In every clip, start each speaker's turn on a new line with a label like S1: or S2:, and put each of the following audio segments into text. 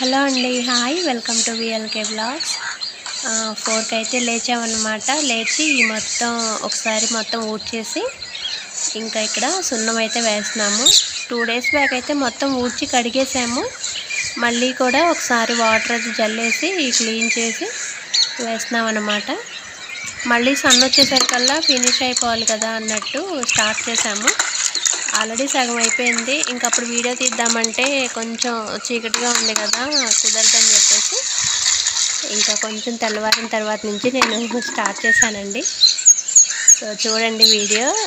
S1: Hello అండి hi. Welcome to VLK blogs ఫోర్కి అయితే లేచామన్నమాట. లేచి ఈ మొత్తం ఒకసారి మొత్తం ఊడ్చేసి ఇంకా ఇక్కడ సున్నం అయితే వేస్తున్నాము. టూ డేస్ బ్యాక్ అయితే మొత్తం ఊడ్చి కడిగేసాము. మళ్ళీ కూడా ఒకసారి వాటర్ అది జల్లేసి క్లీన్ చేసి వేస్తున్నాం అన్నమాట మళ్ళీ సన్ వచ్చేసరికల్లా ఫినిష్ అయిపోవాలి కదా అన్నట్టు స్టార్ట్ చేసాము. ఆల్రెడీ సగం అయిపోయింది. ఇంక అప్పుడు వీడియో తీద్దామంటే కొంచెం చీకటిగా ఉంది కదా కుదరదని చెప్పేసి. ఇంకా కొంచెం తెల్లవారిన తర్వాత నుంచి నేను స్టార్ట్ చేశానండి. సో చూడండి వీడియో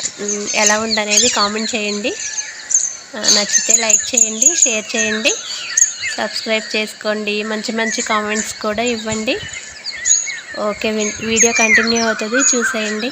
S1: ఎలా ఉందనేది కామెంట్ చేయండి. నచ్చితే లైక్ చేయండి షేర్ చేయండి. సబ్స్క్రైబ్ చేసుకోండి. మంచి మంచి కామెంట్స్ కూడా ఇవ్వండి. ఓకే విన్- వీడియో కంటిన్యూ అవుతుంది. చూసేయండి.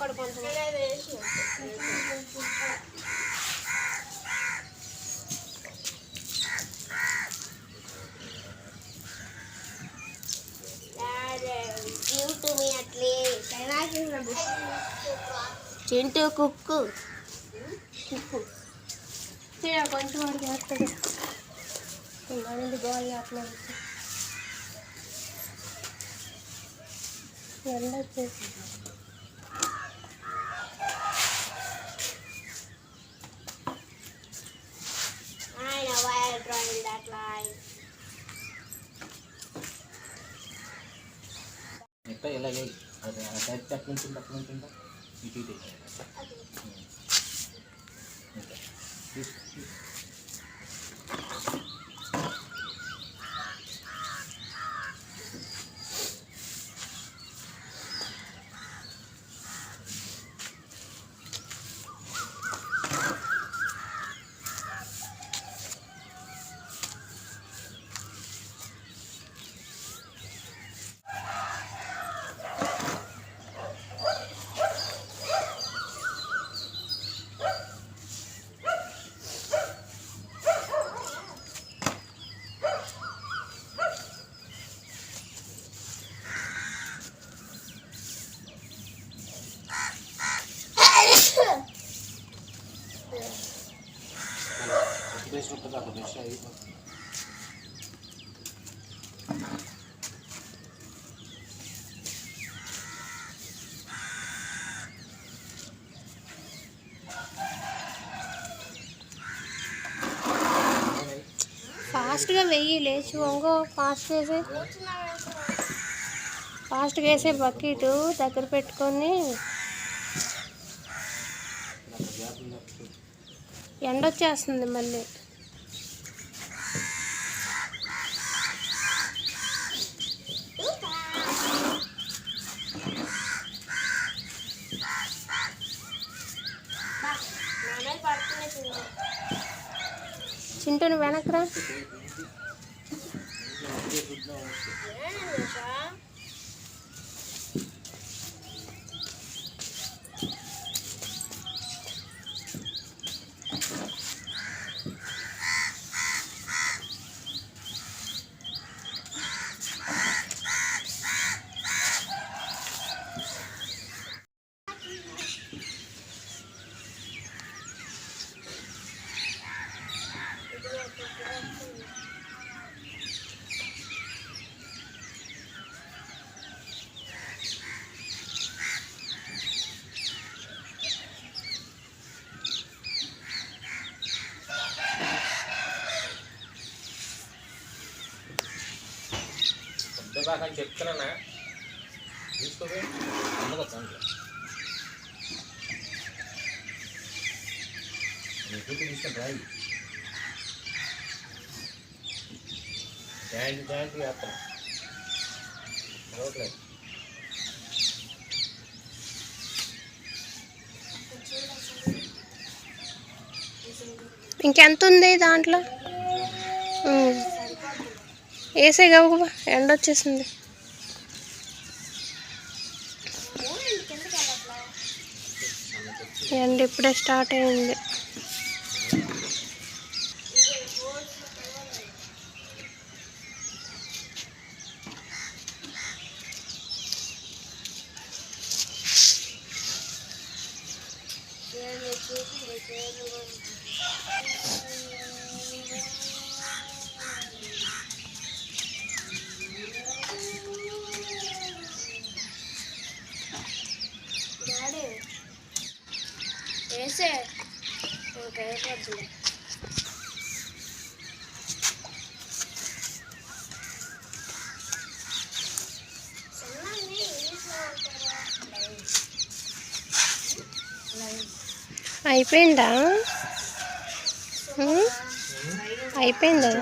S2: నాకు కొంచెం మీ అట్లే చింటూ కుక్కు
S1: కొంచెం వాడికి వేస్తుంది ఇంకా గోల్ చేస్తున్నాడు. ఎండ వచ్చేసి
S3: అది ఆ సైడ్ నుంచి నుంచి ఉందా ఇటు ఇటు. వేసి అయిపోతుంది.
S1: ఫాస్ట్గా వెయ్యి లేచి వంగో ఫాస్ట్ చేసే ఫాస్ట్గా వేసే బకెట్ దగ్గర పెట్టుకొని ఎండ వచ్చేస్తుంది మళ్ళీ చింటూని వెనకరా
S3: ఇందాక అని చెప్తున్నానా? తీసుకోవే. అందులో దాంట్లో. నీ కూతురు తీసుకొని రాయి. జాయింట్ జాయింట్ వేస్తాను మరొకలేదు
S1: ఇంకెంత ఉంది దాంట్లో? వేసే గబగబా ఎండ వచ్చేసింది ఎండ ఇప్పుడే స్టార్ట్ అయింది
S2: Thank you. వేసే ఓకే అయిపోద్ది
S1: అయిపోయిందా? అయిపోయిందా?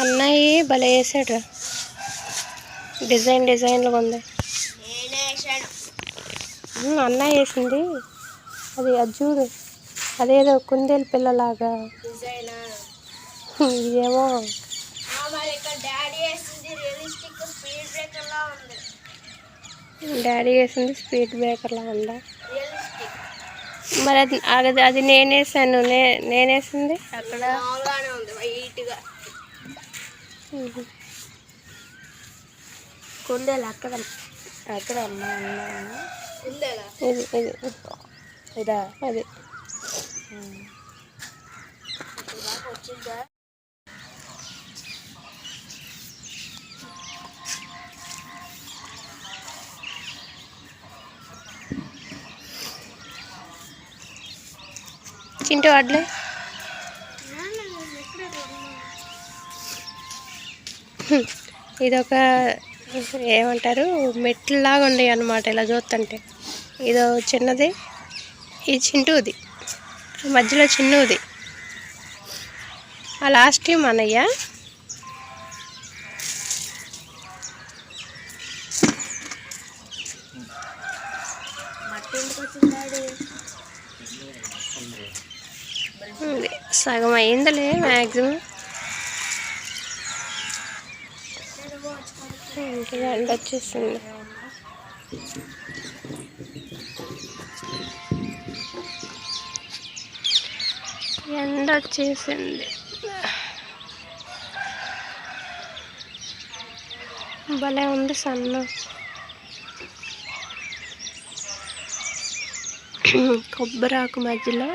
S1: అన్నయ్య భలే వేసాడు డిజైన్ డిజైన్లుగా ఉంది
S2: నేనే వేసాను
S1: ఉమ్, అన్నయ్య వేసింది. అది అది చూడు. అదేదో కుందేలు పిల్లలాగా.
S2: ఇక్కడ డాడీ వేసింది స్పీడ్
S1: బ్రేకర్లా ఉందా. మరి అది అది అది నేనేసాను. నే నేనేసింది అక్కడ. కుందేలు అక్కడ అక్కడ అమ్మా ఇది ఇది.
S2: ఇదా?
S1: అది. చింటూ వడ్లే ఇదొక ఏమంటారు? మెట్లులాగా ఉన్నాయి అన్నమాట ఇలా చూస్తుంటే ఇదో చిన్నది ఇది చింటూది మధ్యలో చిన్నది. ఆ లాస్ట్ ఉంది. సగం అయిందిలే మ్యాక్సిమం ఎండ వచ్చేసింది. ఎండ వచ్చేసింది. భలే ఉంది సన్న. కొబ్బరాకు మధ్యలో